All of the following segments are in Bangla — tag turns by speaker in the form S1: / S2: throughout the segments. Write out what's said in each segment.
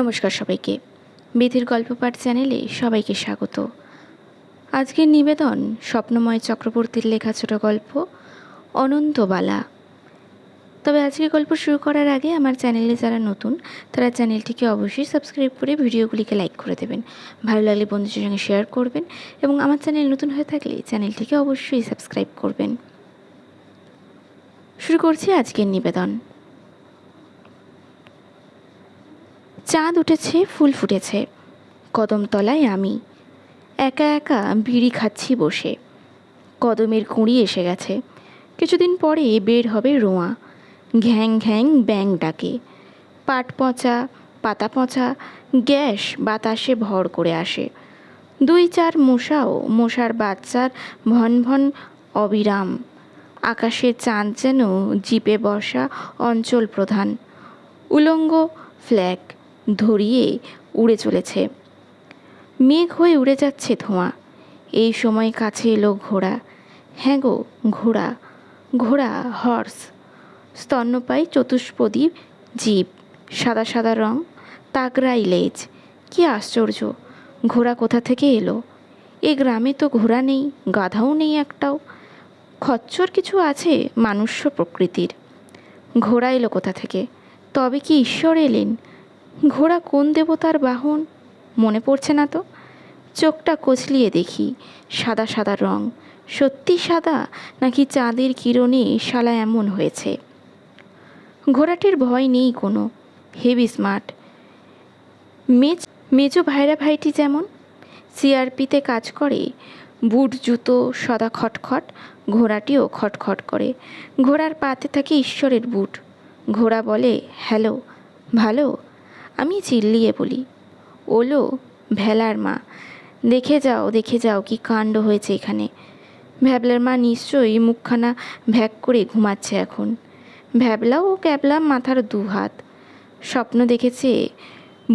S1: নমস্কার সবাইকে। বিধির গল্প পাঠ চ্যানেলে সবাইকে স্বাগত। আজকের নিবেদন স্বপ্নময় চক্রবর্তীর লেখা ছোট গল্প, অনন্তবালা। তবে আজকে গল্প শুরু করার আগে আমার চ্যানেলে যারা নতুন, তারা চ্যানেলটিকে অবশ্যই সাবস্ক্রাইব করে ভিডিওগুলিকে লাইক করে দেবেন। ভালো লাগলে বন্ধুদের সঙ্গে শেয়ার করবেন এবং আমার চ্যানেল নতুন হয়ে থাকলে চ্যানেলটিকে অবশ্যই সাবস্ক্রাইব করবেন। শুরু করছি আজকের নিবেদন। চাঁদ উঠেছে, ফুল ফুটেছে। কদমতলায় আমি। একা একা বিড়ি খাচ্ছি বসে। কদমের কুঁড়ি এসে গেছে। কিছুদিন পরে বের হবে রোঁয়া। ঘ্যাং ঘ্যাং ব্যাং ডাকে। পাট পচা, পাতা পচা, গ্যাস বাতাসে ভর করে আসে। দুই চার মশাও, মশার বাচ্চার ভন ভন অবিরাম। আকাশে চাঁদ যেন জিপে বসা অঞ্চল প্রধান। উলঙ্গ ফ্ল্যাগ। ধরিয়ে উড়ে চলেছে। মেঘ হয়ে উড়ে যাচ্ছে ধোঁয়া। এই সময় কাছে এলো ঘোড়া। হ্যাঁ গো, ঘোড়া। ঘোড়া, হর্স। স্তন্যপায়ী চতুষ্পদী জীব। সাদা সাদা রং তাগরাই লেজ। কি আশ্চর্য! ঘোড়া কোথা থেকে এলো? এ গ্রামে তো ঘোড়া নেই, গাধাও নেই একটাও। খচ্চর কিছু আছে মানুষ্য প্রকৃতির। ঘোড়া এলো কোথা থেকে? তবে কি ঈশ্বর এলেন? ঘোড়া কোন দেবতার বাহন? মনে পড়ছে না তো। চোখটা কচলিয়ে দেখি, সাদা সাদা রং। সত্যি সাদা নাকি চাঁদের কিরণে শালা এমন হয়েছে? ঘোড়াটির ভয় নেই কোনো, হেভি স্মার্ট। মেজ, মেজো ভাইরা ভাইটি যেমন, সিআরপিতে কাজ করে, বুট জুতো সদা খটখট, ঘোড়াটিও খটখট করে। ঘোড়ার পাতে থাকে ঈশ্বরের বুট। ঘোড়া বলে, হ্যালো, ভালো? আমি চিল্লিয়ে বলি, ওলো ভেলার মা, দেখে যাও দেখে যাও কি কাণ্ড হয়েছে এখানে। ভ্যাবলার মা নিশ্চয়ই মুখখানা ভ্যাক করে ঘুমাচ্ছে এখন। ভ্যাবলা ও ক্যাবলা মাথার দু হাত। স্বপ্ন দেখেছে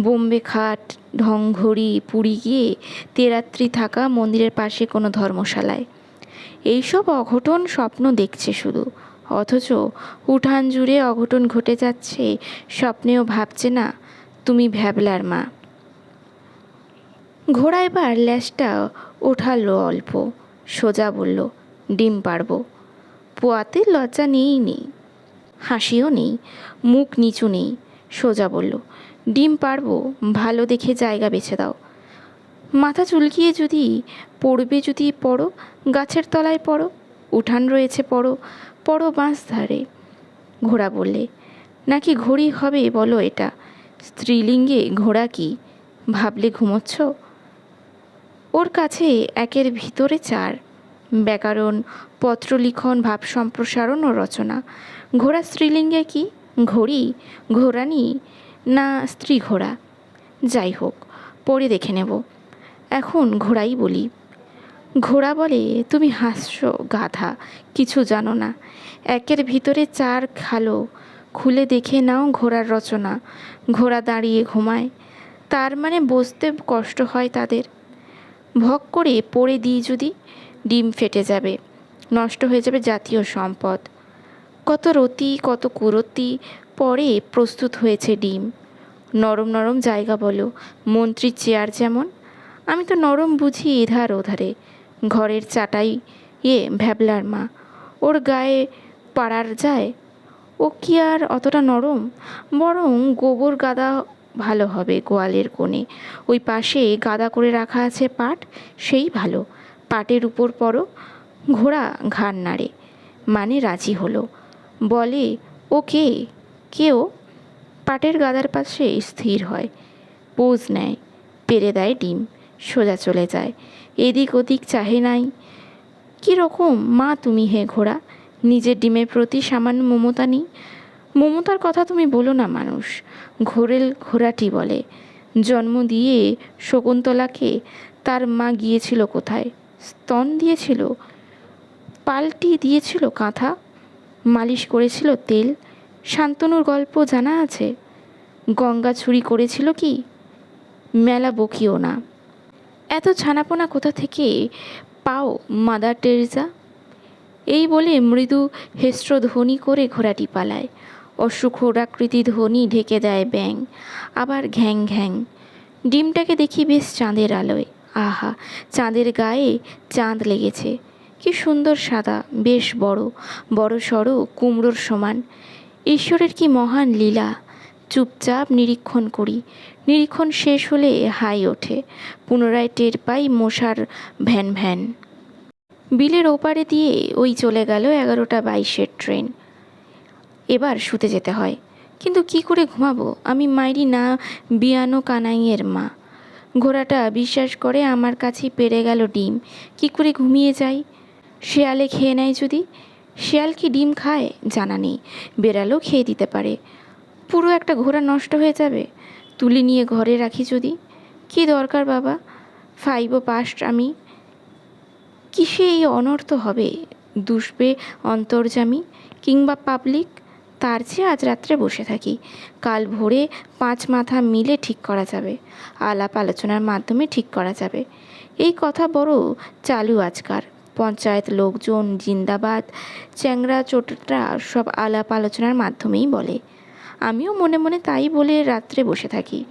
S1: বোম্বে খাট ঢংঘড়ি পুরী গিয়ে তেরাত্রি থাকা মন্দিরের পাশে কোনো ধর্মশালায়। এইসব অঘটন স্বপ্ন দেখছে শুধু। অথচ উঠান জুড়ে অঘটন ঘটে যাচ্ছে, স্বপ্নেও ভাবছে না তুমি ভ্যাবলার মা। ঘোড়া এবার ল্যাসটা ওঠালো অল্প। সোজা বলল, ডিম পারব। পোয়াতে লজ্জা নেই নেই হাসিও নেই, মুখ নিচু নেই। সোজা বলল, ডিম পারব, ভালো দেখে জায়গা বেছে দাও। মাথা চুলকিয়ে যদি পড়বে যদি পড়ো, গাছের তলায় পড়ো, উঠান রয়েছে পড়ো পড়ো বাঁশ ধারে। ঘোড়া বললে, নাকি ঘড়ি হবে বলো এটা? স্ত্রীলিঙ্গে ঘোড়া কি? ভাবলে ঘুমোচ্ছ? ওর কাছে একের ভিতরে চার। ব্যাকরণ, পত্রলিখন, ভাব সম্প্রসারণ ও রচনা। ঘোড়া স্ত্রীলিঙ্গে কি? ঘড়ি? ঘোড়ানি? না, স্ত্রী ঘোড়া। যাই হোক, পরে দেখে নেব। এখন ঘোড়াই বলি। ঘোড়া বলে, তুমি হাসছো, গাধা, কিছু জানো না। একের ভিতরে চার খালো। খুলে দেখে নাও ঘোড়ার রচনা। ঘোড়া দাঁড়িয়ে ঘুমায়। তার মানে বসতে কষ্ট হয় তাদের। ভক করে পড়ে দিই যদি, ডিম ফেটে যাবে। নষ্ট হয়ে যাবে জাতীয় সম্পদ। কত রতি, কত কুরতি, পরে প্রস্তুত হয়েছে ডিম। নরম নরম জায়গা বলো, মন্ত্রীর চেয়ার যেমন। আমি তো নরম বুঝি এধার ওধারে। ঘরের চাটাই এ ভ্যাবলার মা। ওর গায়ে পাড়ার যায় ও কি আর অতটা নরম? বরং গোবর গাদা ভালো হবে গোয়ালের কোণে। ওই পাশে গাদা করে রাখা আছে পাট, সেই ভালো। পাটের উপর পরো, ঘোড়া ঘাড় নাড়ে। মানে রাজি হলো। বলে, ও কে? কেও পাটের গাদার পাশে স্থির হয়। পোজ নেয়, পেরে দেয় ডিম, সোজা চলে যায়। এদিক ওদিক চাহে নাই। কীরকম মা তুমি হে ঘোড়া? নিজের ডিমের প্রতি সামান্য মমতা নেই। মমতার কথা তুমি বলো না, মানুষ, ঘোরেল ঘোড়াটি বলে। জন্ম দিয়ে শকুন্তলাকে তার মা গিয়েছিল কোথায়? স্তন দিয়েছিল? পাল্টি দিয়েছিল কাঁথা? মালিশ করেছিল তেল? শান্তনুর গল্প জানা আছে? গঙ্গা ছুরি করেছিল কি? মেলা বকিও না। এত ছানাপোনা কোথা থেকে পাও, মাদার টেরেজা এই বলে মৃদু হেস্রধ্বনি করে ঘোড়াটি পালায়। অশ্বক্ষুরাকৃতি ধ্বনি ঢেকে দেয় ব্যাং আবার ঘ্যাং ঘ্যাং। ডিমটাকে দেখি বেশ চাঁদের আলোয়। আহা, চাঁদের গায়ে চাঁদ লেগেছে। কি সুন্দর সাদা, বেশ বড়। বড় সড়ো, কুমড়োর সমান। ঈশ্বরের কি মহান লীলা। চুপচাপ নিরীক্ষণ করি। নিরীক্ষণ শেষ হলে হাই ওঠে। পুনরায় টের পাই মশার ভ্যান ভ্যান। বিলের ওপারে দিয়ে ওই চলে গেল এগারোটা বাইশের ট্রেন। এবার শুতে যেতে হয়। কিন্তু কি করে ঘুমাবো? আমি মাইরি না, বিয়ানো কানাইয়ের মা। ঘোড়াটা বিশ্বাস করে আমার কাছেই পেরে গেল ডিম। কি করে ঘুমিয়ে যাই? শেয়ালে খেয়ে নেয় যদি? শেয়াল কি ডিম খায়? জানা নেই। বেড়ালও খেয়ে দিতে পারে। পুরো একটা ঘোড়া নষ্ট হয়ে যাবে? তুলে নিয়ে ঘরে রাখি যদি? কি দরকার বাবা? ফাইভও পাস্ট আমি। কিসে এই অনর্থ হবে? দুষবে অন্তর্জামী কিংবা পাবলিক তার চেয়ে আজ রাত্রে বসে থাকি। কাল ভোরে পাঁচ মাথা মিলে ঠিক করা যাবে। আলাপ আলোচনার মাধ্যমে ঠিক করা যাবে। এই কথা বড় চালু আজকার। পঞ্চায়েত লোকজন, জিন্দাবাদ চ্যাংরা চোটরা সব আলাপ আলোচনার মাধ্যমেই বলে। আমিও মনে মনে তাই বলে রাত্রে বসে থাকি।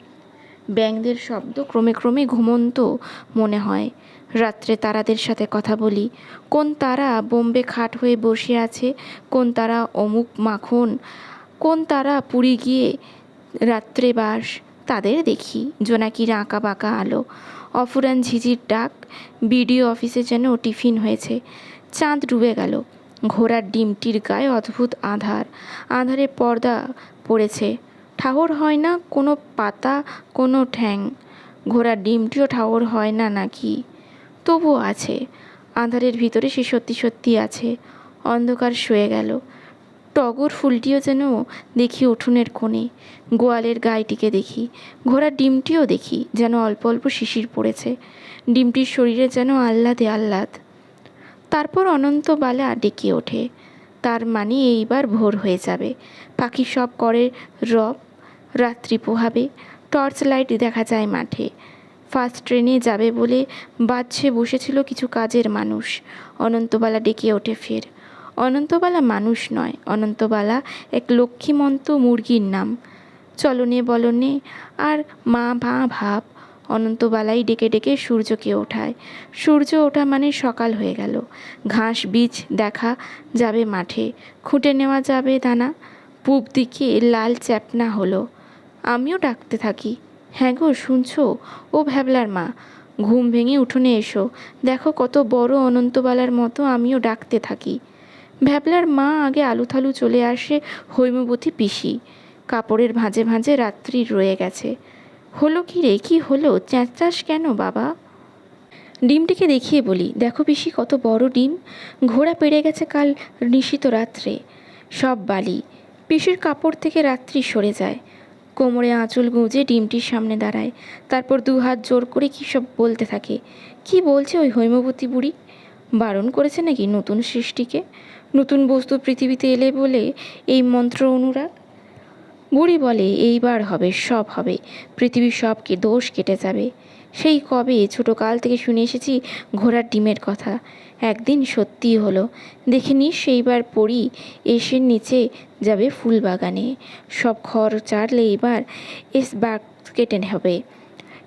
S1: ব্যাঙদের শব্দ ক্রমে ক্রমে ঘুমন্ত মনে হয়। রাত্রে তারাদের সাথে কথা বলি। কোন তারা বোম্বে খাট হয়ে বসে আছে? কোন তারা অমুক মাখন? কোন তারা পুরী গিয়ে রাত্রে বাস? তাদের দেখি জোনাকির আঁকা বাঁকা আলো। অফুরান ঝিঝির ডাক, বিডিও অফিসে যেন টিফিন হয়েছে। চাঁদ ডুবে গেল। ঘোড়ার ডিমটির গায়ে অদ্ভুত আধার। আধারে পর্দা পড়েছে। ঠাহর হয় না, কোনো পাতা, কোনো ঠ্যাং। ঘোড়ার ডিমটিও ঠাহর হয় না নাকি? তবুও আছে। আঁধারের ভিতরে সে সত্যি সত্যি আছে। অন্ধকার শুয়ে গেল। টগর ফুলটিও যেন দেখি উঠোনের কোণে। গোয়ালের গায়েটিকে দেখি। ঘোড়ার ডিমটিও দেখি যেন অল্প অল্প শিশির পড়েছে। ডিমটির শরীরে যেন আহ্লাদে আহ্লাদ। তারপর অনন্ত বালা ডেকে ওঠে। তার মানে এইবার ভোর হয়ে যাবে। পাখি সব করে, রব রাত্রি পোহাবে টর্চ লাইট দেখা যায় মাঠে। ফার্স্ট ট্রেনে যাবে বলে বাজছে বসেছিল কিছু কাজের মানুষ। অনন্তবালা ডেকে ওঠে ফের। অনন্তবালা মানুষ নয়, অনন্তবালা এক লক্ষ্মীমন্ত মুরগির নাম। চলনে বলনে আর মা ভা ভাব। অনন্তবালাই ডেকে ডেকে সূর্যকে ওঠায়। সূর্য ওঠা মানে সকাল হয়ে গেল। ঘাস, বীজ দেখা যাবে মাঠে। খুঁটে নেওয়া যাবে দানা। পূব দিকে লাল চ্যাপনা হলো। আমিও ডাকতে থাকি। হ্যাঁ গো, শুনছো? ও ভ্যাবলার মা, ঘুম ভেঙে উঠোনে এসো। দেখো কত বড় অনন্তবালার মতো আমিও ডাকতে থাকি। ভ্যাবলার মা আগে আলুথালু চলে আসে হৈমবতী পিসি। কাপড়ের ভাঁজে ভাঁজে রাত্রি রয়ে গেছে। হলো কি রে, কি হলো? চেঁচাস কেন বাবা? ডিমটিকে দেখিয়ে বলি, দেখো পিসি কত বড় ডিম। ঘোড়া পেড়ে গেছে কাল নিশিত রাত্রে। সব বালি। পিসির কাপড় থেকে রাত্রি সরে যায়। কোমরে আঁচল গুঁজে ডিমটির সামনে দাঁড়ায়। তারপর দু হাত জোর করে কী সব বলতে থাকে? কি বলছে ওই হৈমবতী বুড়ি? বারণ করেছে নাকি নতুন সৃষ্টিকে? নতুন বস্তু পৃথিবীতে এলে বলে এই মন্ত্র অনুরাগ? বুড়ি বলে, এইবার হবে, সব হবে। পৃথিবীর সবকে দোষ কেটে যাবে। সেই কবে ছোটো কাল থেকে শুনে এসেছি ঘোড়ার ডিমের কথা। একদিন সত্যিই হলো। দেখে নিস সেইবার পড়ি এসে নিচে যাবে ফুল বাগানে। সব খড় চাড়লে এবার এস বাগ কেটে হবে।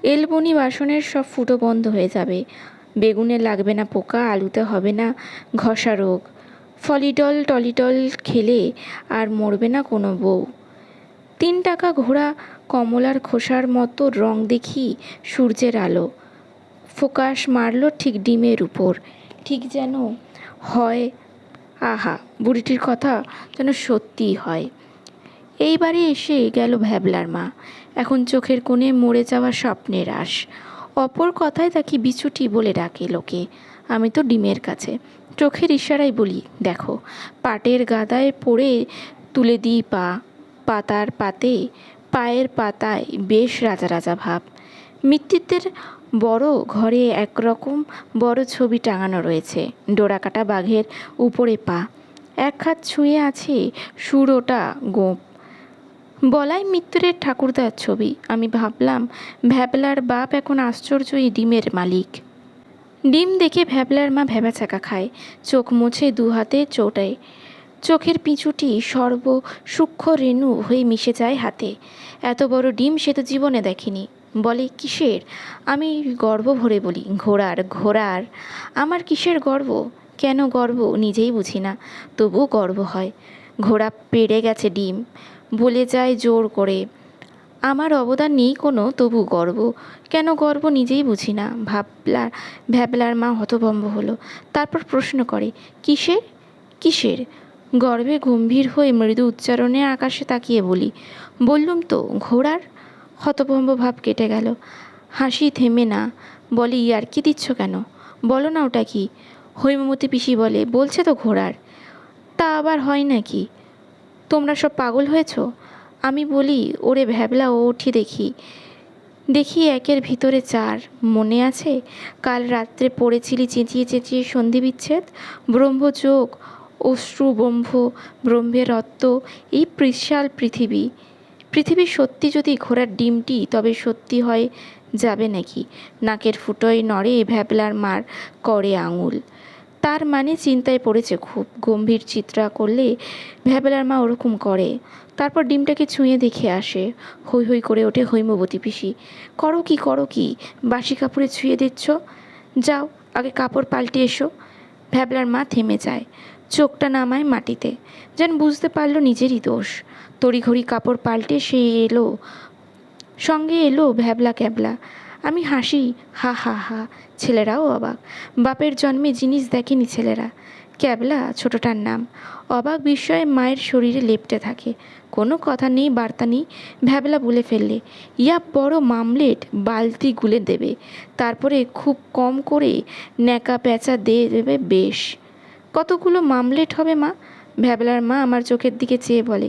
S1: এলবনি বাসনের সব ফুটো বন্ধ হয়ে যাবে। বেগুনে লাগবে না পোকা, আলুতে হবে না ঘষা রোগ। ফলিডল টলিডল খেলে আর মরবে না কোনো বউ। তিন টাকা ঘোড়া কমলার খোসার মতো রং দেখি সূর্যের আলো। ফোকাস মারল ঠিক ডিমের উপর। ঠিক যেন হয়, আহা, বুড়িটির কথা যেন সত্যিই হয়। এইবারে এসে গেল ভ্যাবলার মা। এখন চোখের কোণে মরে যাওয়া স্বপ্নের আশ। অপর কথায় তাকে বিছুটি বলে ডাকে লোকে। আমি তো ডিমের কাছে। চোখের ইশারায় বলি, দেখো, পাটের গাদায় পড়ে তুলে দিই পা। পাতার পাতে পায়ের পাতায় বেশ রাজা রাজা ভাব। মৃত্যুদের বড় ঘরে একরকম বড় ছবি টাঙানো রয়েছে। ডোরাকাটা বাঘের উপরে পা। এক হাত ছুঁয়ে আছে সুরোটা গোপ। বলাই মিত্রের ঠাকুরদার ছবি। আমি ভাবলাম, ভ্যাবলার বাপ এখন আশ্চর্যই ডিমের মালিক। ডিম দেখে ভ্যাবলার মা ভ্যাবাচাকা খায়। চোখ মুছে দু হাতে চোটায় চোখের পিঁচুটি সর্ব সূক্ষ্ম রেণু হয়ে মিশে যায় হাতে। এত বড় ডিম সে তো জীবনে দেখেনি। বলে, কিসের? আমি গর্ব ভরে বলি, ঘোড়ার ঘোড়ার। আমার কিসের গর্ব? কেন গর্ব? নিজেই বুঝি না। তবুও গর্ব হয়। ঘোড়া পেড়ে গেছে ডিম। বলে যায় জোর করে। আমার অবদান নেই কোনো, তবু গর্ব। কেন গর্ব নিজেই বুঝি না। ভাবলার ভ্যাবলার মা হতভম্ব হলো। তারপর প্রশ্ন করে, কিসের? কিসের? গর্বে গম্ভীর হয়ে মৃদু উচ্চারণে আকাশে তাকিয়ে বলি, বললুম তো, ঘোড়ার? হতভম্ব ভাব কেটে গেল। হাসি থেমে না, বলে ইয়ার কি দিচ্ছ কেন? বলো না ওটা কি? হৈমবতী পিসি বলে, বলছে তো ঘোড়ার। তা আবার হয় নাকি? তোমরা সব পাগল হয়েছ? আমি বলি, ওরে ভ্যাবলা, ও উঠি দেখি। দেখি একের ভিতরে চার। মনে আছে? কাল রাত্রে পড়েছিলি চেঁচিয়ে চেঁচিয়ে সন্ধি বিচ্ছেদ? ব্রহ্মযোগ অশ্রু ব্রহ্ম ব্রহ্মের রত্ত এই বিশাল পৃথিবী। পৃথিবী সত্যি যদি ঘোড়ার ডিমটি, তবে সত্যি হয়, যাবে নাকি? নাকের ফুটোয় নড়ে ভ্যাবলার মার করে আঙুল। তার মানে চিন্তায় পড়েছে খুব, গম্ভীর চিত্রা করলে ভ্যাবলার মা ওরকম করে। তারপর ডিমটাকে ছুঁয়ে দেখে আসে। হৈ হৈ করে ওঠে হৈমবতী পিসি। করো কি করো কি? বাসি কাপড়ে ছুঁয়ে দিচ্ছ? যাও, আগে কাপড় পাল্টে এসো। ভ্যাবলার মা থেমে যায়। চোখটা নামায় মাটিতে। যেন বুঝতে পারল নিজেরই দোষ। তড়িঘড়ি কাপড় পাল্টে সে এলো। সঙ্গে এলো ভ্যাবলা ক্যাবলা। আমি হাসি, হা হা হা, ছেলেরাও অবাক। বাপের জন্মে জিনিস দেখেনি ছেলেরা। ক্যাবলা, ছোটটার নাম। অবাক বিস্ময়ে মায়ের শরীরে লেপটে থাকে। কোনো কথা নেই, বার্তা নেই। ভ্যাবলা বলে ফেললে, ইয়া বড় মামলেট, বালতি গুলে দেবে। তারপরে খুব কম করে ন্যাকা প্যাঁচা দিয়ে দেবে বেশ। কতগুলো মামলেট হবে মা? ভ্যাবলার মা আমার চোখের দিকে চেয়ে বলে,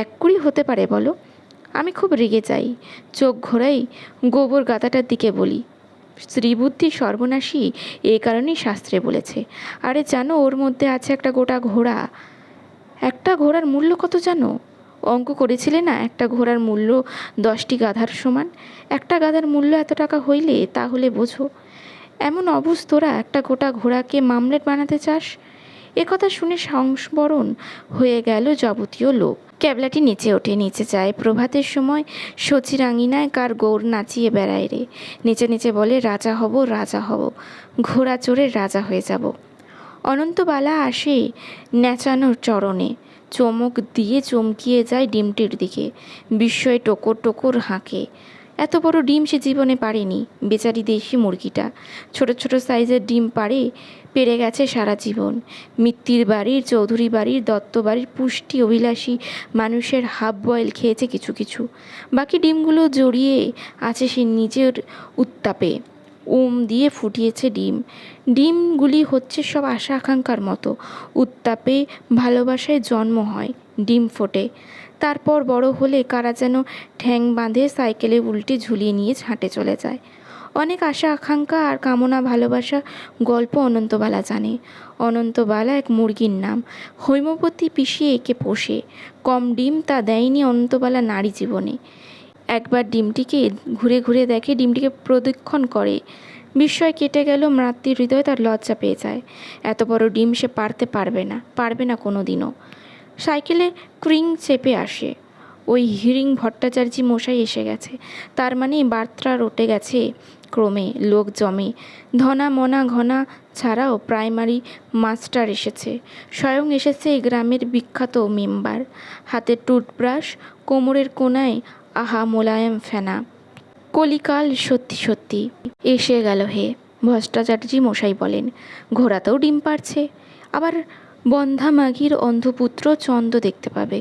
S1: এক কুড়ি হতে পারে বলো? আমি খুব রেগে যাই, চোখ ঘোরাই গোবর গাদাটার দিকে বলি, স্ত্রীবুদ্ধি সর্বনাশী এই কারণেই শাস্ত্রে বলেছে। আরে জানো, ওর মধ্যে আছে একটা গোটা ঘোড়া। একটা ঘোড়ার মূল্য কত জানো? অঙ্ক করেছিলে না, একটা ঘোড়ার মূল্য দশটি গাধার সমান? একটা গাধার মূল্য এত টাকা হইলে তাহলে বোঝো। এমন অবুজ তোরা একটা গোটা ঘোড়াকে মামলেট বানাতে চাস? এ কথা শুনে সংস্মরণ হয়ে গেল যাবতীয় লোক। ক্যাবলাটি নিচে ওঠে, নিচে যায়। প্রভাতের সময় সচির আঙিনায় কার গৌর নাচিয়ে বেড়ায় রে? নিচে নিচে বলে, রাজা হব রাজা হব। ঘোড়া চড়ে রাজা হয়ে যাব। অনন্তবালা আসে ন্যাচানোর চরণে। চমক দিয়ে চমকিয়ে যায় ডিমটির দিকে। বিস্ময়ে টোকর টোকর হাঁকে। এত বড় ডিম সে জীবনে পারেনি। বেচারি দেশি মুরগিটা। ছোট ছোট সাইজের ডিম পারে পেরে গেছে সারা জীবন। মিত্তির বাড়ির, চৌধুরী বাড়ির, দত্ত বাড়ির পুষ্টি অভিলাষী মানুষের হাফ বয়েল খেয়েছে কিছু কিছু। বাকি ডিমগুলো জড়িয়ে আছে সে নিজের উত্তাপে। ওম দিয়ে ফুটিয়েছে ডিম। ডিমগুলি হচ্ছে সব আশা আকাঙ্ক্ষার মতো। উত্তাপে, ভালোবাসায় জন্ম হয়, ডিম ফোটে। তারপর বড় হলে কারা যেন ঠ্যাং বাঁধে, সাইকেলে উল্টে ঝুলিয়ে নিয়ে হাঁটে চলে যায়। অনেক আশা, আকাঙ্ক্ষা আর কামনা, ভালোবাসা, গল্প অনন্তবালা জানে। অনন্তবালা এক মুরগির নাম। হৈমবতী পিষিয়ে একে পোষে। কম ডিম তা দেয়নি অনন্তবালা নারী জীবনে। একবার ডিমটিকে ঘুরে ঘুরে দেখে ডিমটিকে প্রদক্ষণ করে। বিস্ময় কেটে গেল মাতৃ হৃদয় তার লজ্জা পেয়ে যায়। এত বড় ডিম সে পারতে পারবে না পারবে না কোনো দিনও সাইকেলে ক্রিং চেপে আসে। ওই হিরিং ভট্টাচার্য মশাই এসে গেছে। তার মানে বার্তা রটে গেছে। ক্রমে লোক জমে। ধনা মনা ঘনা ছাড়াও প্রাইমারি মাস্টার এসেছে। স্বয়ং এসেছে এই গ্রামের বিখ্যাত মেম্বার। হাতে টুথব্রাশ, কোমরের কোনায় আহা মোলায়েম ফেনা। কলিকাল সত্যি সত্যি এসে গেল হে ভট্টাচার্য মশাই বলেন। ঘোড়াতেও ডিম পারছে। আবার বন্ধা মাঘির অন্ধপুত্র চন্দ্র দেখতে পাবে।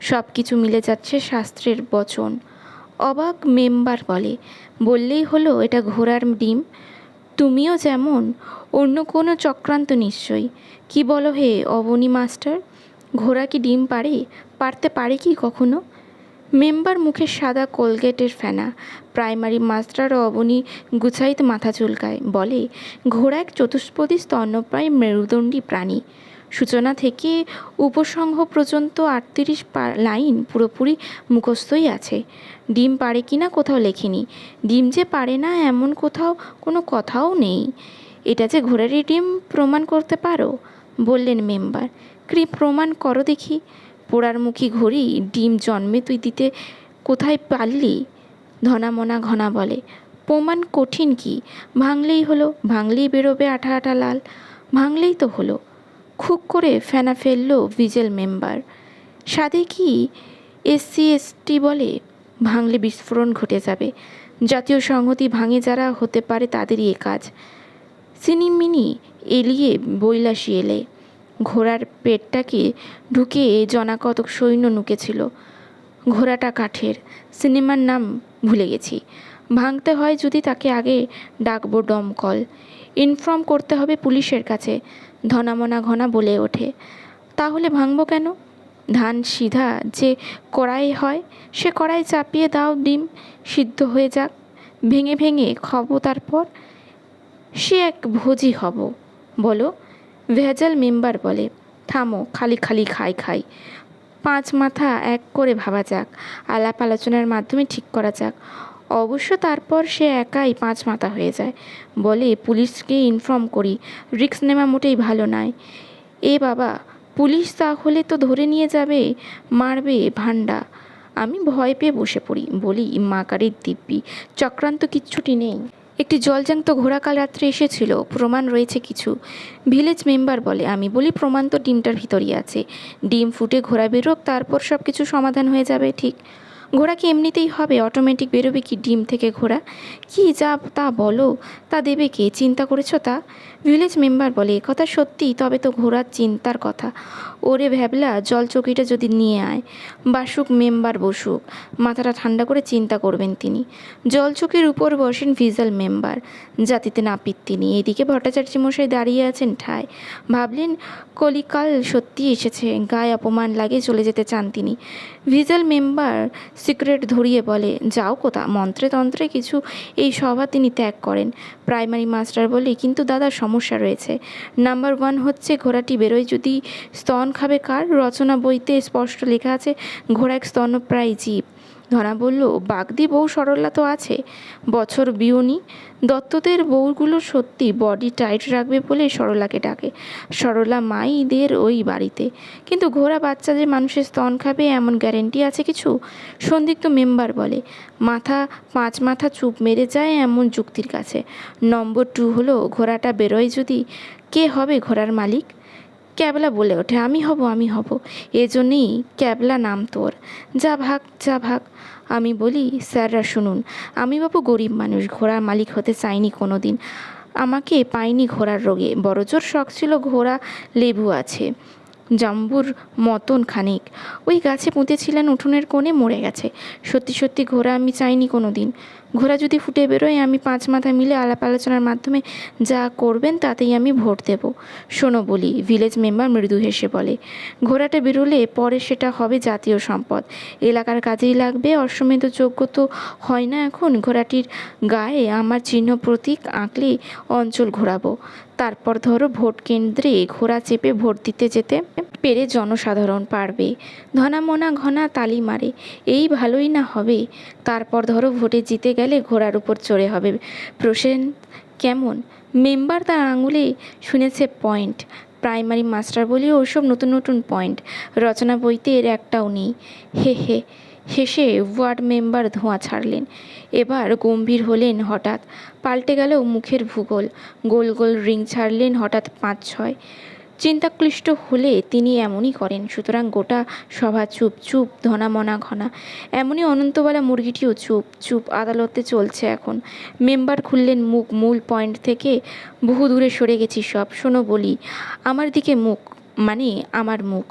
S1: সব কিছু মিলে যাচ্ছে শাস্ত্রের বচন। অবাক মেম্বার বলে। বললেই হলো, এটা ঘোড়ার ডিম। তুমিও যেমন, অন্য কোনো চক্রান্ত নিশ্চয়ই। কি বলো হে, অবনী মাস্টার? ঘোড়া কি ডিম পারে? পারতে পারে কি কখনো? মেম্বার মুখে সাদা কোলগেটের ফেনা। প্রাইমারি মাস্টার ও অবনী গুছাইতে মাথা চুলকায়। বলে, ঘোড়া এক চতুষ্পদী স্তন্যপ্রায় মেরুদণ্ডী প্রাণী। সূচনা থেকে উপসংহ পর্যন্ত আটত্রিশ লাইন পুরোপুরি মুখস্থই আছে। ডিম পারে কি না কোথাও লেখিনি। ডিম যে পারে না এমন কোথাও কোনো কথাও নেই। এটা যে ঘোড়ারই ডিম প্রমাণ করতে পারো, বললেন মেম্বার। ক্রি প্রমাণ করো দেখি। পোড়ার মুখী ঘড়ি, ডিম জন্মে তুই দিতে কোথায় পারলি? ধনামনা ঘনা বলে। প্রমাণ কঠিন কি? ভাঙলেই হলো, ভাঙলেই বেরোবে আঠা আঠা লাল। ভাঙলেই তো হলো। খুব করে ফেনা ফেলল ভিজেল মেম্বার। সাদে কি এসসি এসটি বলে? ভাঙলে বিস্ফোরণ ঘটে যাবে। জাতীয় সংহতি ভাঙে যারা হতে পারে তাদেরই এ কাজ। সিনিমিনি এলিয়ে বৈলাসী এলে। ঘোড়ার পেটটাকে ঢুকে জনা কতক সৈন্য নুকেছিল। ঘোড়াটা কাঠের। সিনেমার নাম ভুলে গেছি। ভাঙতে হয় যদি তাকে আগে ডাকবো ডমকল। ইনফর্ম করতে হবে পুলিশের কাছে। ধনামনা ঘনা বলে ওঠে। তাহলে ভাঙবো কেন? ধান সিধা যে কড়াই হয়, সে কড়াই চাপিয়ে দাও ডিম, সিদ্ধ হয়ে যাক। ভেঙে ভেঙে খাব তারপর? সে এক ভোজি হব, বলো, ভেজাল মেম্বার বলে। থামো, খালি খালি খাই খাই। পাঁচ মাথা এক করে ভাবা যাক, আলাপ আলোচনার মাধ্যমে ঠিক করা যাক। অবশ্য তারপর সে একাই পাঁচ মাথা হয়ে যায়। বলে, পুলিশকে ইনফর্ম করি। রিক্স নেওয়া মোটেই ভালো নয়। এ বাবা, পুলিশ তাহলে তো ধরে নিয়ে যাবে, মারবে ভান্ডা আমি ভয় পেয়ে বসে পড়ি। বলি মাকারির দিব্যি, চক্রান্ত কিচ্ছুটি নেই। একটি জলজান্ত ঘোড়া কাল রাত্রে এসেছিল, প্রমাণ রয়েছে কিছু। ভিলেজ মেম্বার বলে, আমি বলি প্রমাণ তো ডিমটার ভিতরই আছে। ডিম ফুটে ঘোড়া বেরোক, তারপর সব কিছু সমাধান হয়ে যাবে, ঠিক। ঘোড়া কি এমনিতেই হবে? অটোমেটিক বেরোবে কি ডিম থেকে ঘোড়া? কি যা তা বলো, তা দেবে কে? চিন্তা করেছ তা? ভিলেজ মেম্বার বলে কথা সত্যি তবে তো ঘোরার চিন্তার কথা। ওরে ভ্যাবলা, জল চৌকিটা যদি নিয়ে আয়। বাসুক মেম্বার বসুক, মাথাটা ঠান্ডা করে চিন্তা করবেন তিনি। জলচৌকির উপর বসেন ভিজাল মেম্বার, জাতিতে নাপিত তিনি। এদিকে ভট্টাচার্য মশাই দাঁড়িয়ে আছেন ঠায়। ভাবলেন, কলিকাল সত্যি এসেছে, গায়ে অপমান লাগে চলে যেতে চান তিনি। ভিজাল মেম্বার সিক্রেট ধরিয়ে বলে, যাও কোথা? মন্ত্রে তন্ত্রে কিছু এই সভা তিনি ত্যাগ করেন। প্রাইমারি মাস্টার বলে, কিন্তু দাদা, সমস্যা রয়েছে। নাম্বার ওয়ান হচ্ছে, ঘোড়াটি বেরোয় যদি স্তন খাবে কার? রচনা বইতে স্পষ্ট লেখা আছে, ঘোড়া এক স্তন্যপ্রায় জীব। ধরা বলল, বাগদি বউ সরলা তো আছে, বছর বিউনি দত্তদের বউগুলো সত্যি বডি টাইট রাখবে বলে সরলাকে ডাকে। সরলা মাইদের ওই বাড়িতে। কিন্তু ঘোড়া বাচ্চা যে মানুষের স্তন খাবে এমন গ্যারেন্টি আছে কিছু? সন্দিগ্ধ মেম্বার বলে। মাথা, পাঁচ মাথা চুপ মেরে যায় এমন যুক্তির কাছে। নম্বর টু হলো, ঘোড়াটা বেরোয় যদি, কে হবে ঘোড়ার মালিক? ক্যাবলা বলে ওঠে, আমি হব আমি হব। এজন্যই ক্যাবলা নাম তোর। যা ভাগ যা ভাগ। আমি বলি, স্যাররা শুনুন, আমি বাবু গরিব মানুষ, ঘোড়ার মালিক হতে চাইনি কোনো দিন আমাকে পাইনি ঘোড়ার রোগে। বড়জোর শখ ছিল, ঘোড়া লেবু আছে। জাম্বুর মতন খানিক। ওই গাছে পুঁতেছিলেন উঠোনের কোণে মরে গেছে। সত্যি সত্যি ঘোড়া আমি চাইনি কোনো দিন ঘোড়া যদি ফুটে বেরোয়, আমি পাঁচ মাথা মিলে আলাপ আলোচনার মাধ্যমে যা করবেন, তাতেই আমি ভোট দেব। শোনো বলি, ভিলেজ মেম্বার মৃদু হেসে বলে, ঘোড়াটা বেরোলে পরে সেটা হবে জাতীয় সম্পদ। এলাকার কাজেই লাগবে, অশ্বমেধ যোগ্য তো হয় না এখন। ঘোড়াটির গায়ে আমার চিহ্ন প্রতীক আঁকলে অঞ্চল ঘোরাবো। তারপর ধরো ভোট কেন্দ্রে ঘোড়া চেপে ভোট দিতে যেতে পেরে জনসাধারণ পারবে। ধনামনা ঘনা তালি মারে, এই ভালোই না হবে। তারপর ধরো ভোটে জিতে গেলে ঘোড়ার উপর চড়ে হবে। প্রসেন, কেমন? মেম্বার তার আঙুলে শুনেছে পয়েন্ট। প্রাইমারি মাস্টার বলি ওসব নতুন নতুন পয়েন্ট। রচনা বইতে এর একটাও নেই। হে হে। হেসে ওয়ার্ড মেম্বার ধোঁয়া ছাড়লেন। এবার গম্ভীর হলেন হঠাৎ। পাল্টে গেল মুখের ভূগোল। গোল গোল রিং ছাড়লেন হঠাৎ পাঁচ ছয়। চিন্তাক্লিষ্ট হলে তিনি এমনই করেন, সুতরাং গোটা সভা চুপ চুপ ধনামনা ঘনা। এমনই অনন্তবেলা মুরগিটিও চুপ চুপ আদালতে চলছে এখন। মেম্বার খুললেন মুখ মূল পয়েন্ট থেকে, বহু দূরে সরে গেছি সব, শোনো বলি, আমার দিকে মুখ মানে আমার মুখ।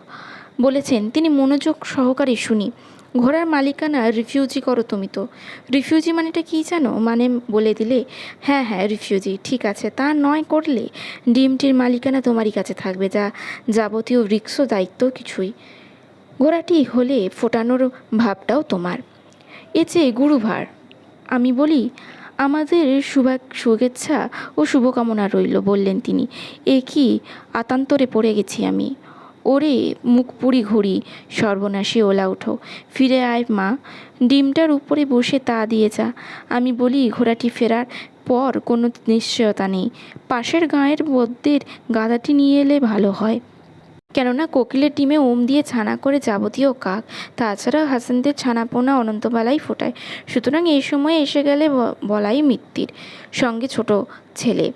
S1: বলেছেন, তিনি মনোযোগ সহকারে শুনি। ঘোড়ার মালিকানা রিফিউজি করো তুমি তো। রিফিউজি মানেটা কী জানো? মানে বলে দিলে হ্যাঁ হ্যাঁ রিফিউজি ঠিক আছে। তা নয় করলে ডিমটির মালিকানা তোমারই কাছে থাকবে, যা যাবতীয় রিক্স দায়িত্ব কিছুই। ঘোড়াটি হলে ফোটানোর ভাবটাও তোমার। এ চেয়ে গুরুভার, আমি বলি, আমাদের শুভা শুভেচ্ছা ও শুভকামনা রইল, বললেন তিনি। এ কি আতান্তরে পড়ে গেছি আমি। ওরে মুখ পুরি ঘুরি সর্বনাশী ওলা উঠো ফিরে আয় মা, ডিমটার উপরে বসে তা দিয়ে যা। আমি বলি, ঘোড়াটি ফেরার পর কোনো নিশ্চয়তা নেই। পাশের গাঁয়ের বদ্যের গাধাটি নিয়ে এলে ভালো হয়। কেননা কোকিলের ডিমে ওম দিয়ে ছানা করে যাবতীয় কাক, তাছাড়া হাসানদের ছানাপোনা অনন্তবেলাই ফোটায়। সুতরাং এই সময় এসে গেলে বলাই মিত্তির। সঙ্গে ছোট ছেলে।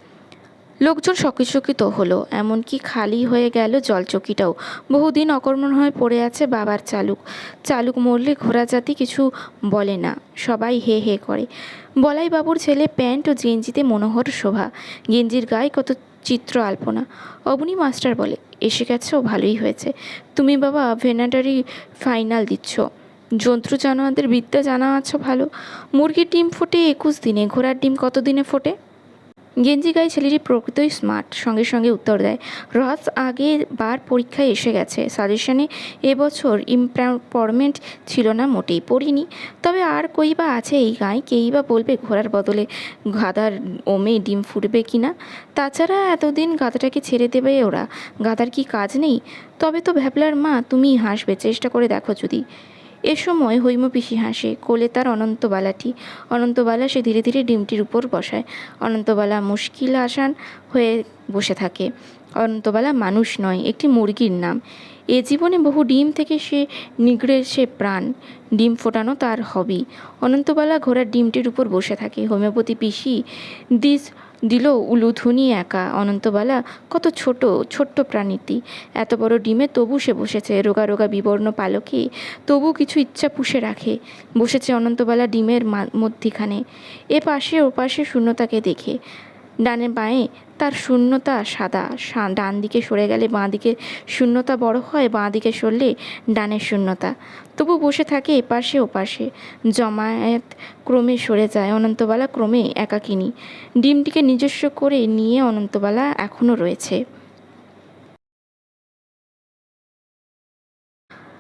S1: লোকজন সকিচকিত হলো, এমনকি খালি হয়ে গেল জলচকিটাও। বহুদিন অকর্মণ হয়ে পড়ে আছে বাবার চালুক। চালুক মরলে ঘোড়া জাতি কিছু বলে না, সবাই হে হে করে। বলাই বাবুর ছেলে প্যান্ট ও গেঞ্জিতে মনোহর শোভা। গেঞ্জির গায়ে কত চিত্র আলপনা। অবনী মাস্টার বলে, এসে গেছো, ভালোই হয়েছে। তুমি বাবা ভেনাটারি ফাইনাল দিচ্ছ। জন্তু জানোয়ারদের বিদ্যা জানা আছো ভালো। মুরগির ডিম ফোটে একুশ দিনে, ঘোড়ার ডিম কত দিনে ফোটে? গেঞ্জি গায়ে ছেলেটি প্রকৃতই স্মার্ট সঙ্গে সঙ্গে উত্তর দেয়। রস আগে বার পরীক্ষায় এসে গেছে। সাজেশনে এবছর ইম্পরমেন্ট ছিল না মোটেই, পড়িনি। তবে আর কই বা আছে এই গায়ে, কেই বা বলবে ঘোড়ার বদলে? গাদার ওমে ডিম ফুটবে কি না? তাছাড়া এতদিন গাদাটাকে ছেড়ে দেবে ওরা। গাদার কি কাজ নেই? তবে তো ভ্যাবলার মা তুমি হাসবে, চেষ্টা করে দেখো যদি। এ সময় হৈম পিসি হাসে, কোলে তার অনন্তবালাটি অনন্তবালা সে ধীরে ধীরে ডিমটির উপর বসায়। অনন্তবালা মুশকিল আসান হয়ে বসে থাকে। অনন্তবালা মানুষ নয়, একটি মুরগির নাম। এ জীবনে বহু ডিম থেকে সে নিগড়ে সে প্রাণ। ডিম ফোটানো তার হবি অনন্তবালা ঘোড়ার ডিমটির উপর বসে থাকে। হোমিওপ্যাথি পিসি দিস দিল উলুধুনি একা। অনন্তবালা, কত ছোট, ছোট্ট প্রাণীটি। এত বড় ডিমে তবু সে বসেছে। রোগা রোগা বিবর্ণ পালকে তবু কিছু ইচ্ছা পুষে রাখে। বসেছে অনন্তবালা ডিমের মধ্যিখানে। এ পাশে, ও পাশে শূন্যতাকে দেখে। ডানে বাঁয়ে তার শূন্যতা সাদা। ডান দিকে সরে গেলে বাঁ দিকে শূন্যতা বড় হয় বাঁ দিকে সরলে ডানের শূন্যতা। তবু বসে থাকে এপাশে ওপাশে। জমায়েত ক্রমে সরে যায়, অনন্তবালা ক্রমে একাকিনী। ডিমটিকে নিজস্ব করে নিয়ে অনন্তবালা এখনও রয়েছে।